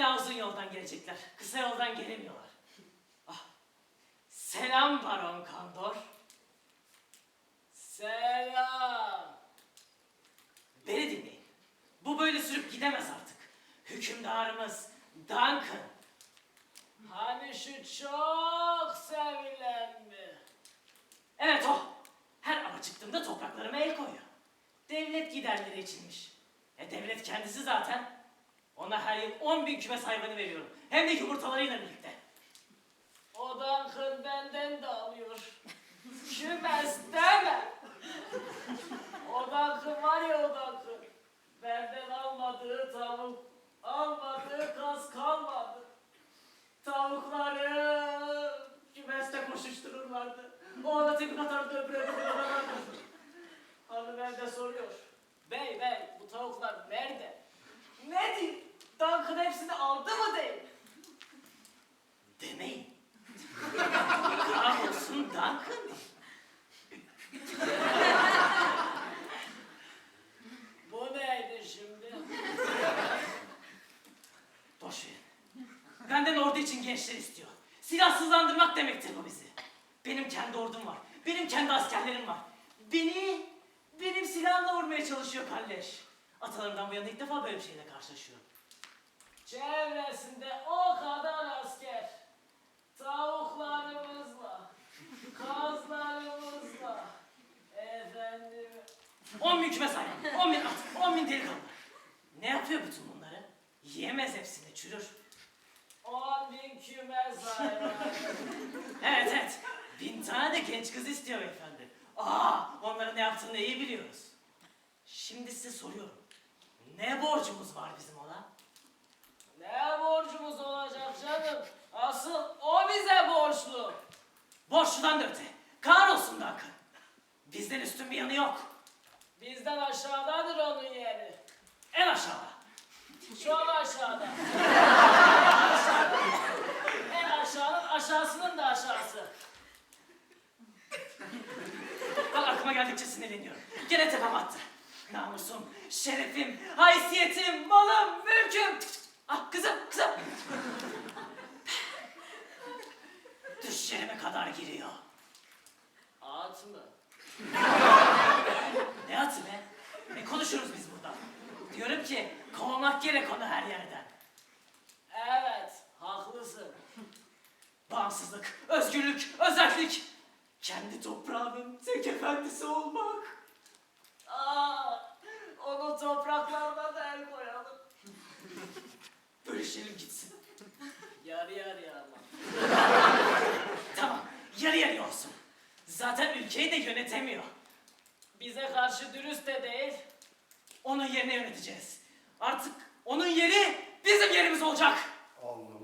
İlla uzun yoldan gelecekler. Kısa yoldan gelemiyorlar. Ah. Selam Baron Kandor. Selam. Beni dinleyin. Bu böyle sürüp gidemez artık. Hükümdarımız Duncan. Hani şu çok sevilen mi? Evet o. Her ava çıktığımda topraklarıma el koyuyor. Devlet giderleri içinmiş. E devlet kendisi zaten. Ona her yıl 10 bin kümes hayvanı veriyorum. Hem de yumurtalarıyla birlikte. Odan kız benden de alıyor. Kümes deme. Odan kız var ya odan kız. Benden almadığı tavuk, almadığı kaz kalmadı. Tavukları kümeste koşuştururlardı. O ona tepki atardı öbürü öbürü atardı. Hanımefendi soruyor. Duncan hepsini aldı mı değil? Demeyin. Kahrolsun Duncan. Bu neydi şimdi? Boş verin. Benden ordu için gençler istiyor. Silahsızlandırmak demektir bu bizi. Benim kendi ordum var. Benim kendi askerlerim var. Beni, benim silahımla vurmaya çalışıyor kalleş. Atalarımdan bu yana ilk defa böyle bir şeyle karşılaşıyorum. Çevresinde o kadar asker. Tavuklarımızla, kazlarımızla. Efendim, 10 bin kümes hayvan, 10 bin at, 10 bin delikanlı. Ne yapıyor bütün bunları? Yiyemez hepsini, çürür. on bin kümez hayvan. Evet evet, bin tane de genç kız istiyor beyefendi. Aa, onların ne yaptığını iyi biliyoruz. Şimdi size soruyorum. Ne borcumuz var bizim ona? Ne borcumuz olacak canım? Asıl o bize borçlu. Borçludan da öte. Kahrolsun Duncan. Bizden üstün bir yanı yok. Bizden aşağıdadır onun yeri. En aşağıda. Çok aşağıda. aşağıda. En aşağının aşağısının da aşağısı. Bak aklıma geldikçe sinirleniyorum. Gene tepem attı. Namusum, şerefim, haysiyetim, malım, mülküm. Ah kızım, kızım. Düş yerime kadar giriyor. At mı? Ne atı be? Ne konuşuruz biz burada? Diyorum ki kovmak gerek onu her yerden. Evet, haklısın. Bağımsızlık, özgürlük, özellik. Kendi toprağının tek efendisi olmak. Aa, onu topraklarına da el koyalım. Bölüşelim gitsin. Yarı yarıya ama. Tamam, yarı yarıya olsun. Zaten ülkeyi de yönetemiyor. Bize karşı dürüst de değil. Onun yerine yöneteceğiz. Artık onun yeri bizim yerimiz olacak. Alnımın